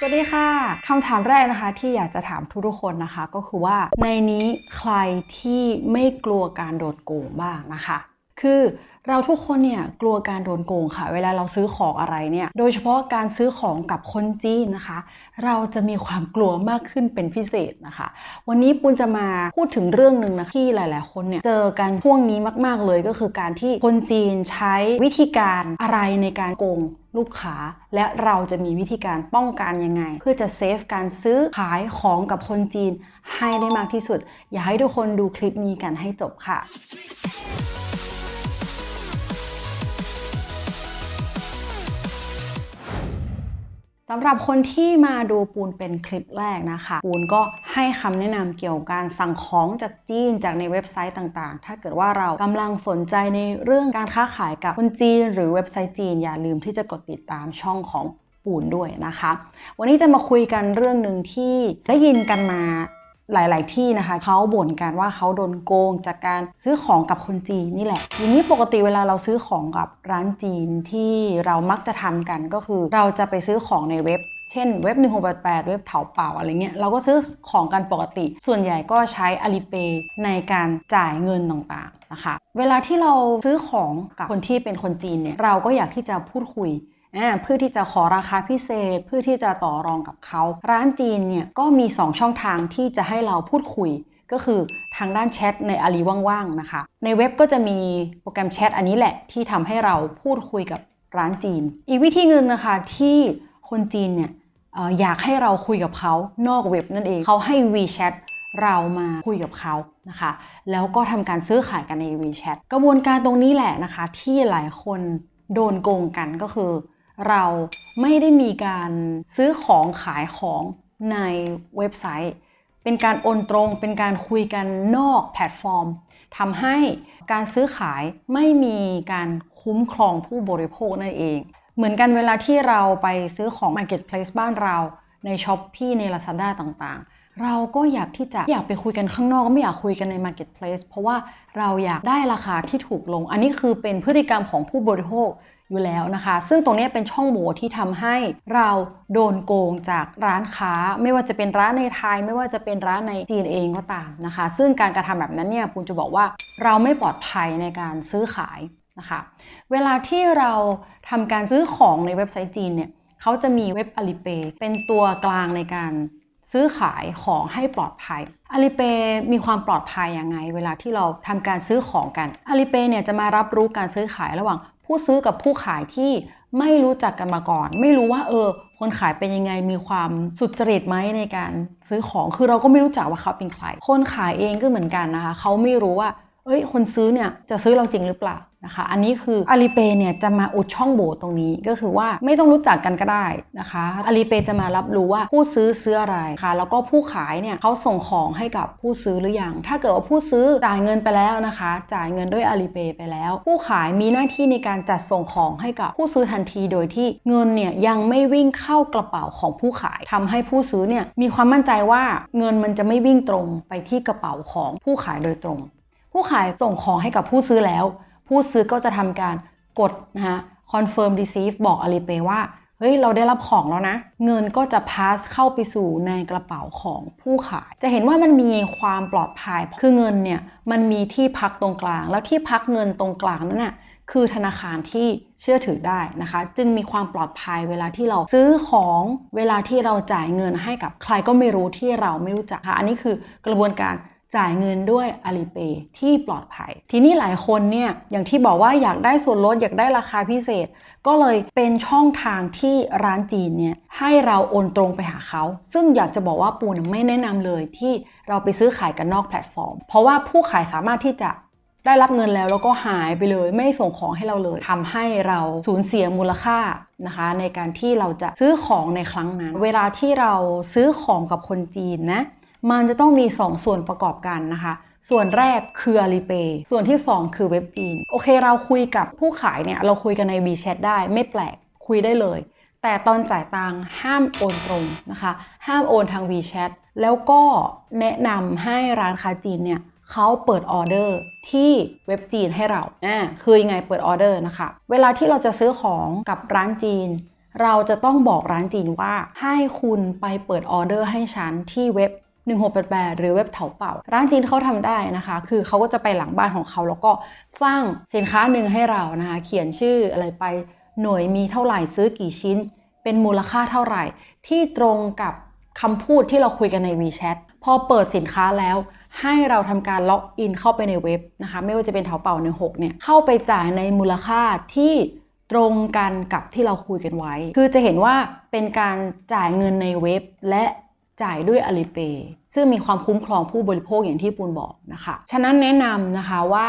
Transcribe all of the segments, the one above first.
สวัสดีค่ะ คำถามแรกนะคะที่อยากจะถามทุกๆคนนะคะ ก็คือว่าในนี้ใครที่ไม่กลัวการโดนโกงบ้างนะคะ คือเราทุกคนเนี่ยกลัวการโดนโกงค่ะ เวลาเราซื้อของอะไรเนี่ยโดยเฉพาะการซื้อของกับคนจีนนะคะ เราจะมีความกลัวมากขึ้นเป็นพิเศษนะคะ วันนี้ปุณจะมาพูดถึงเรื่องหนึ่งนะที่หลาย ๆ คนเนี่ยเจอกันช่วงนี้มาก ๆ เลยก็คือการที่คนจีนใช้วิธีการอะไรในการโกงลูกค้าและเราจะมีวิธีการป้องกันยังไง เพื่อจะเซฟการซื้อขายของกับคนจีนให้ได้มากที่สุด อยากให้ทุกคนดูคลิปนี้กันให้จบค่ะ สำหรับคนที่มาดูปูนเป็นคลิปแรกนะคะ ปูนก็ให้คำแนะนำเกี่ยวกับการสั่งของจากจีนจากในเว็บไซต์ต่างๆ ถ้าเกิดว่าเรากำลังสนใจในเรื่องการค้าขายกับคนจีน หรือเว็บไซต์จีน อย่าลืมที่จะกดติดตามช่องของปูนด้วยนะคะ วันนี้จะมาคุยกันเรื่องหนึ่งที่ได้ยินกันมา หลาย ๆ ที่นะคะเขาบ่นกันว่าเขาโดนโกงจากการซื้อของกับคนจีนนี่แหละทีนี้ปกติเวลาเราซื้อของกับร้านจีนที่เรามักจะทำกันก็คือ เราจะไปซื้อของในเว็บเช่นเว็บ 1688 เว็บเถาเป่าอะไรเงี้ย เราก็ซื้อของกันปกติ ส่วนใหญ่ก็ใช้ Alipay ในการจ่ายเงินต่างๆนะคะ เวลาที่เราซื้อของกับคนที่เป็นคนจีนเนี่ย เราก็อยากที่จะพูดคุย เพื่อที่จะขอราคาพิเศษ เพื่อที่จะต่อรองกับเขา ร้านจีนเนี่ยก็มี 2 ช่องทางที่จะให้เราพูดคุย ก็คือทางด้านแชทในอาลีว่างๆนะคะ ในเว็บก็จะมีโปรแกรมแชทอันนี้แหละที่ทำให้เราพูดคุยกับร้านจีน อีกวิธีหนึ่งนะคะที่คนจีนเนี่ยออยากให้เราคุยกับเขานอกเว็บนั่นเองเขาให้ WeChat เรามาคุยกับเขานะคะ แล้วก็ทำการซื้อขายกันใน WeChat กระบวนการตรงนี้แหละนะคะ ที่หลายคนโดนโกงกันก็คือ เราไม่ได้มีการซื้อของขายของในเว็บไซต์ เป็นการโอนตรง เป็นการคุยกันนอกแพลตฟอร์มทำให้การซื้อขายไม่มีการคุ้มครองผู้บริโภคนั่นเอง เหมือนกันเวลาที่เราไปซื้อของ Marketplace บ้านเราใน s h อ p e e ใน Lazada ต่างๆ เราก็อยากที่จะอยากไปคุยกันข้างนอกไม่อยากคุยกันใน Marketplace เพราะว่าเราอยากได้ราคาที่ถูกลง อันนี้คือเป็นพฤติกรรมของผู้บริโภค อยู่แล้วนะคะ ซึ่งตรงนี้เป็นช่องโหว่ที่ทำให้เราโดนโกงจากร้านค้า ไม่ว่าจะเป็นร้านในไทย ไม่ว่าจะเป็นร้านในจีนเองก็ตามนะคะ ซึ่งการกระทำแบบนั้นเนี่ยปูนจะบอกว่าเราไม่ปลอดภัยในการซื้อขายนะคะเวลาที่เราทำการซื้อของในเว็บไซต์จีนเนี่ยเขาจะมีเว็บ Alipay เป็นตัวกลางในการซื้อขายของให้ปลอดภัย Alipay มีความปลอดภัยยังไง เวลาที่เราทำการซื้อของกัน Alipay เนี่ยจะมารับรู้การซื้อขายระหว่าง ผู้ซื้อกับผู้ขายที่ไม่รู้จักกันมาก่อน ไม่รู้ว่า เออ คนขายเป็นยังไงมีความสุจริตไหมในการซื้อของคือเราก็ไม่รู้จักว่าเขาเป็นใคร คนขายเองก็เหมือนกันนะคะ เขาไม่รู้ว่าเอ้ย คนซื้อเนี่ยจะซื้อเราจริงหรือเปล่า นะคะอันนี้คือ Alipay เนี่ยจะมาอุดช่องโหว่ตรงนี้ก็คือว่าไม่ต้องรู้จักกันก็ได้นะคะ Alipay จะมารับรู้ว่าผู้ซื้อซื้ออะไรค่ะแล้วก็ผู้ขายเนี่ยเขาส่งของให้กับผู้ซื้อหรือยัง ถ้าเกิดว่าผู้ซื้อจ่ายเงินไปแล้วนะคะ จ่ายเงินด้วย Alipay ไปแล้ว ผู้ขายมีหน้าที่ในการจัดส่งของให้กับผู้ซื้อทันทีโดยที่เงินเนี่ยยังไม่วิ่งเข้ากระเป๋าของผู้ขายทำให้ผู้ซื้อเนี่ยมีความมั่นใจว่าเงินมันจะไม่วิ่งตรงไปที่กระเป๋าของผู้ขายโดยตรง ผู้ขายส่งของให้กับผู้ซื้อแล้ว ผู้ซื้อก็จะทำการกดนะคะ confirm receive บอก Alipay ว่า เฮ้ย เราได้รับของแล้วนะ เงินก็จะ pass เข้าไปสู่ในกระเป๋าของผู้ขาย จะเห็นว่ามันมีความปลอดภัย คือเงินเนี่ย มันมีที่พักตรงกลาง แล้วที่พักเงินตรงกลางนั้นน่ะคือธนาคารที่เชื่อถือได้นะคะ จึงมีความปลอดภัยเวลาที่เราซื้อของเวลาที่เราจ่ายเงินให้กับใครก็ไม่รู้ที่เราไม่รู้จักค่ะ อันนี้คือกระบวนการ จ่ายเงินด้วย Alipay ที่ปลอดภัย ทีนี้หลายคนเนี่ยอย่างที่บอกว่าอยากได้ส่วนลดอยากได้ราคาพิเศษ ก็เลยเป็นช่องทางที่ร้านจีนเนี่ยให้เราโอนตรงไปหาเขา ซึ่งอยากจะบอกว่าปูนไม่แนะนำเลยที่เราไปซื้อขายกันนอกแพลตฟอร์ม เพราะว่าผู้ขายสามารถที่จะได้รับเงินแล้วแล้วก็หายไปเลยไม่ส่งของให้เราเลยทำให้เราสูญเสียมูลค่านะคะ ในการที่เราจะซื้อของในครั้งนั้น เวลาที่เราซื้อของกับคนจีนนะ มันจะต้องมี 2 ส่วนประกอบกันนะคะ ส่วนแรกคือ Alipay ส่วนที่ 2 คือเว็บจีน โอเคเราคุยกับผู้ขายเนี่ยเราคุยกันใน WeChat ได้ไม่แปลกคุยได้เลย แต่ตอนจ่ายตังห้ามโอนตรงนะคะ ห้ามโอนทาง WeChat แล้วก็แนะนำให้ร้านค้าจีนเนี่ยเขาเปิดออเดอร์ที่เว็บจีนให้เราอ่าคือยังไงเปิดออเดอร์นะคะ เวลาที่เราจะซื้อของกับร้านจีน เราจะต้องบอกร้านจีนว่าให้คุณไปเปิดออเดอร์ให้ฉันที่เว็บ 1688 หรือเว็บเถาเป่า ร้านจีนเขาทำได้นะคะ คือเขาก็จะไปหลังบ้านของเขา แล้วก็สร้างสินค้าหนึ่งให้เรานะคะ เขียนชื่ออะไรไปหน่วยมีเท่าไหร่ซื้อกี่ชิ้น เป็นมูลค่าเท่าไหร่ ที่ตรงกับคำพูดที่เราคุยกันใน WeChat พอเปิดสินค้าแล้วให้เราทำการล็อกอินเข้าไปในเว็บนะคะ ไม่ว่าจะเป็นเถาเป่า16เนี่ยเข้าไปจ่ายในมูลค่าที่ตรงกันกับที่เราคุยกันไว้ คือจะเห็นว่าเป็นการจ่ายเงินในเว็บ และ จ่ายด้วย Alipay ซึ่งมีความคุ้มครองผู้บริโภคอย่างที่ปูนบอกนะคะ ฉะนั้นแนะนำนะคะว่า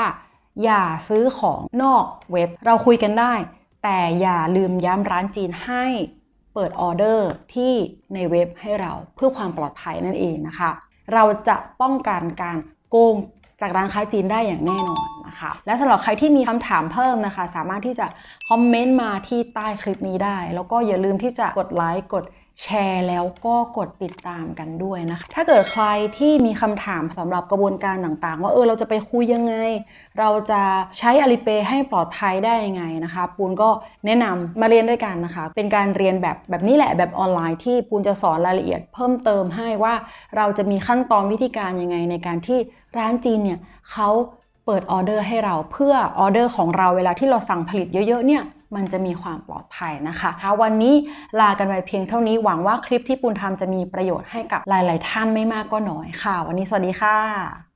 อย่าซื้อของนอกเว็บเราคุยกันได้ แต่อย่าลืมย้ำร้านจีนให้เปิดออเดอร์ที่ในเว็บให้เราเพื่อความปลอดภัยนั่นเองนะคะ เราจะป้องกันการโกงจากร้านค้าจีนได้อย่างแน่นอนนะคะ และสำหรับใครที่มีคำถามเพิ่มนะคะ สามารถที่จะคอมเมนต์มาที่ใต้คลิปนี้ได้ แล้วก็อย่าลืมที่จะกดไลค์กด แชร์แล้วก็กดติดตามกันด้วยนะคะ ถ้าเกิดใครที่มีคำถามสำหรับกระบวนการต่างๆ ว่าเออเราจะไปคุยยังไง เราจะใช้ Alipay ให้ปลอดภัยได้ยังไงนะคะ ปูนก็แนะนำมาเรียนด้วยกันนะคะ เป็นการเรียนแบบแบบนี้แหละแบบออนไลน์ที่ปูนจะสอนรายละเอียดเพิ่มเติมให้ว่าเราจะมีขั้นตอนวิธีการยังไงในการที่ร้านจีนเนี่ยเขาเปิดออเดอร์ให้เราเพื่อออเดอร์ของเราเวลาที่เราสั่งผลิตเยอะๆเนี่ย มันจะมีความปลอดภัยนะคะวันนี้ลากันไปเพียงเท่านี้หวังว่าคลิปที่ปูนทำจะมีประโยชน์ให้กับหลาย ๆ ท่านไม่มากก็น้อยค่ะ วันนี้สวัสดีค่ะ